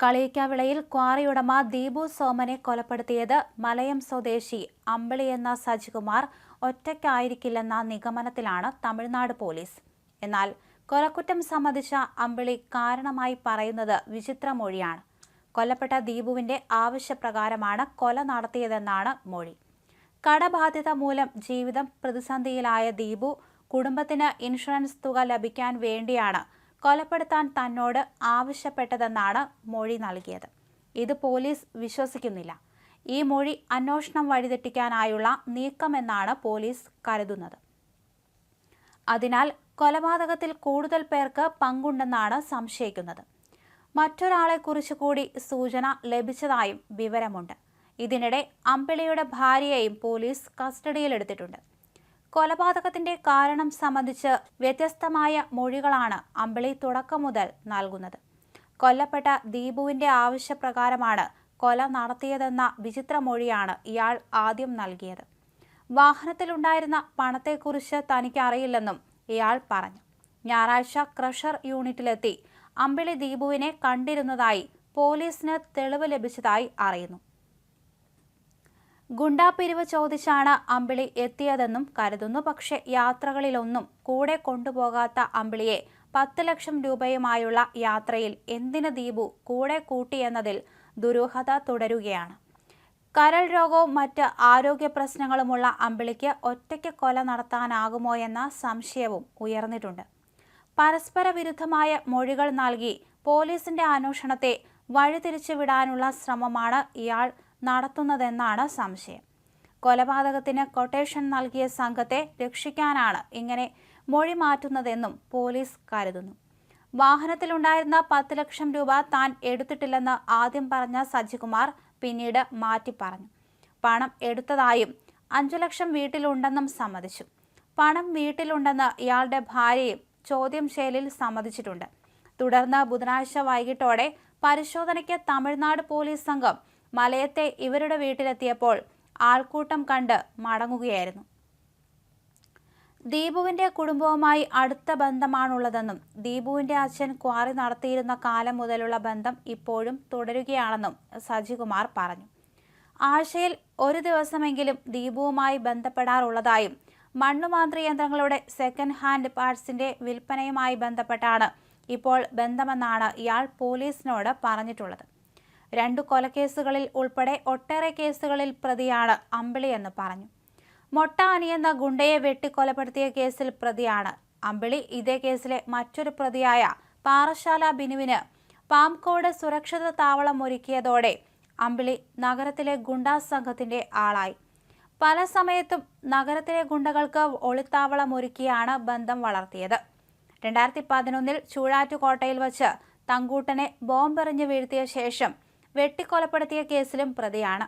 കളിയിക്കാവിളയിൽ ഉടമ ദീപു സോമനെ കൊലപ്പെടുത്തിയത് മലയം സ്വദേശി അമ്പിളി എന്ന സജികുമാർ ഒറ്റയ്ക്കായിരിക്കില്ലെന്ന നിഗമനത്തിലാണ് തമിഴ്നാട് പോലീസ്. എന്നാൽ കൊലക്കുറ്റം സംബന്ധിച്ച അമ്പിളി കാരണമായി പറയുന്നത് വിചിത്ര മൊഴിയാണ്. കൊല്ലപ്പെട്ട ദീപുവിന്റെ ആവശ്യപ്രകാരമാണ് കൊല നടത്തിയതെന്നാണ് മൊഴി. കടബാധ്യത മൂലം ജീവിതം പ്രതിസന്ധിയിലായ ദീപു കുടുംബത്തിന് ഇൻഷുറൻസ് തുക ലഭിക്കാൻ വേണ്ടിയാണ് കൊലപ്പെടുത്താൻ തന്നോട് ആവശ്യപ്പെട്ടതെന്നാണ് മൊഴി നൽകിയത്. ഇത് പോലീസ് വിശ്വസിക്കുന്നില്ല. ഈ മൊഴി അന്വേഷണം വഴിതെറ്റിക്കാനായുള്ള നീക്കമെന്നാണ് പോലീസ് കരുതുന്നത്. അതിനാൽ കൊലപാതകത്തിൽ കൂടുതൽ പേർക്ക് പങ്കുണ്ടെന്നാണ് സംശയിക്കുന്നത്. മറ്റൊരാളെക്കുറിച്ച് കൂടി സൂചന ലഭിച്ചതായും വിവരമുണ്ട്. ഇതിനിടെ അമ്പിളിയുടെ ഭാര്യയെയും പോലീസ് കസ്റ്റഡിയിലെടുത്തിട്ടുണ്ട്. കൊലപാതകത്തിന്റെ കാരണം സംബന്ധിച്ച് വ്യത്യസ്തമായ മൊഴികളാണ് അമ്പിളി തുടക്കം മുതൽ നൽകുന്നത്. കൊല്ലപ്പെട്ട ദീപുവിന്റെ ആവശ്യപ്രകാരമാണ് കൊല നടത്തിയതെന്ന വിചിത്ര മൊഴിയാണ് ഇയാൾ ആദ്യം നൽകിയത്. വാഹനത്തിലുണ്ടായിരുന്ന പണത്തെക്കുറിച്ച് തനിക്ക് അറിയില്ലെന്നും ഇയാൾ പറഞ്ഞു. ഞായറാഴ്ച ക്രഷർ യൂണിറ്റിലെത്തി അമ്പിളി ദീപുവിനെ കണ്ടിരുന്നതായി പോലീസിന് തെളിവ് ലഭിച്ചതായി അറിയുന്നു. ഗുണ്ടാപ്പിരിവ് ചോദിച്ചാണ് അമ്പിളി എത്തിയതെന്നും കരുതുന്നു. പക്ഷെ യാത്രകളിലൊന്നും കൂടെ കൊണ്ടുപോകാത്ത അമ്പിളിയെ പത്ത് ലക്ഷം രൂപയുമായുള്ള യാത്രയിൽ എന്തിന് ദീപു കൂടെ കൂട്ടിയെന്നതിൽ ദുരൂഹത തുടരുകയാണ്. കരൾ രോഗവും മറ്റ് ആരോഗ്യ പ്രശ്നങ്ങളുമുള്ള അമ്പിളിക്ക് ഒറ്റയ്ക്ക് കൊല നടത്താനാകുമോ എന്ന സംശയവും ഉയർന്നിട്ടുണ്ട്. പരസ്പര വിരുദ്ധമായ മൊഴികൾ നൽകി പോലീസിന്റെ അന്വേഷണത്തെ വഴിതിരിച്ചുവിടാനുള്ള ശ്രമമാണ് ഇയാൾ നടത്തുന്നതെന്നാണ് സംശയം. കൊലപാതകത്തിന് കൊട്ടേഷൻ നൽകിയ സംഘത്തെ രക്ഷിക്കാനാണ് ഇങ്ങനെ മൊഴി മാറ്റുന്നതെന്നും പോലീസ് കരുതുന്നു. വാഹനത്തിലുണ്ടായിരുന്ന പത്ത് ലക്ഷം രൂപ താൻ എടുത്തിട്ടില്ലെന്ന് ആദ്യം പറഞ്ഞ സജികുമാർ പിന്നീട് മാറ്റി പറഞ്ഞു. പണം എടുത്തതായും അഞ്ചു ലക്ഷം വീട്ടിലുണ്ടെന്നും സമ്മതിച്ചു. പണം വീട്ടിലുണ്ടെന്ന് ഇയാളുടെ ഭാര്യയും ചോദ്യം ചെയ്യലിൽ സമ്മതിച്ചിട്ടുണ്ട്. തുടർന്ന് ബുധനാഴ്ച വൈകിട്ടോടെ പരിശോധനയ്ക്ക് തമിഴ്നാട് പോലീസ് സംഘം മലയത്തെ ഇവരുടെ വീട്ടിലെത്തിയപ്പോൾ ആൾക്കൂട്ടം കണ്ട് മടങ്ങുകയായിരുന്നു. ദീപുവിന്റെ കുടുംബവുമായി അടുത്ത ബന്ധമാണുള്ളതെന്നും ദീപുവിന്റെ അച്ഛൻ ക്വാറി നടത്തിയിരുന്ന കാലം മുതലുള്ള ബന്ധം ഇപ്പോഴും തുടരുകയാണെന്നും സജികുമാർ പറഞ്ഞു. ആഴ്ചയിൽ ഒരു ദിവസമെങ്കിലും ദീപുവുമായി ബന്ധപ്പെടാറുള്ളതായും മണ്ണുമാന്ത്രി യന്ത്രങ്ങളുടെ സെക്കൻഡ് ഹാൻഡ് പാർട്സിന്റെ വിൽപ്പനയുമായി ബന്ധപ്പെട്ടാണ് ഇപ്പോൾ ബന്ധമെന്നാണ് ഇയാൾ പോലീസിനോട് പറഞ്ഞിട്ടുള്ളത്. രണ്ടു കൊലക്കേസുകളിൽ ഉൾപ്പെടെ ഒട്ടേറെ കേസുകളിൽ പ്രതിയാണ് അമ്പിളി എന്ന് പറഞ്ഞു. മൊട്ട അനിയെന്ന ഗുണ്ടയെ വെട്ടിക്കൊലപ്പെടുത്തിയ കേസിൽ പ്രതിയാണ് അമ്പിളി. ഇതേ കേസിലെ മറ്റൊരു പ്രതിയായ പാറശാല ബിനുവിന് പാംകോട് സുരക്ഷിത താവളം ഒരുക്കിയതോടെ അമ്പിളി നഗരത്തിലെ ഗുണ്ടാ സംഘത്തിന്റെ ആളായി. പല സമയത്തും നഗരത്തിലെ ഗുണ്ടകൾക്ക് ഒളിത്താവളം ഒരുക്കിയാണ് ബന്ധം വളർത്തിയത്. രണ്ടായിരത്തി പതിനൊന്നിൽ ചൂഴാറ്റുകോട്ടയിൽ വച്ച് തങ്കൂട്ടനെ ബോംബെറിഞ്ഞ് വീഴ്ത്തിയ ശേഷം വെട്ടിക്കൊലപ്പെടുത്തിയ കേസിലും പ്രതിയാണ്.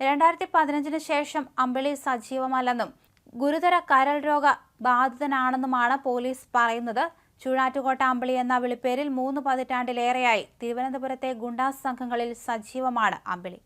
രണ്ടായിരത്തി പതിനഞ്ചിന് ശേഷം അമ്പിളി സജീവമല്ലെന്നും ഗുരുതര കരൾ രോഗ ബാധിതനാണെന്നുമാണ് പോലീസ് പറയുന്നത്. ചൂഴാറ്റുകോട്ട അമ്പിളി എന്ന വിളിപ്പേരിൽ മൂന്ന് പതിറ്റാണ്ടിലേറെയായി തിരുവനന്തപുരത്തെ ഗുണ്ടാ സംഘങ്ങളിൽ സജീവമാണ് അമ്പിളി.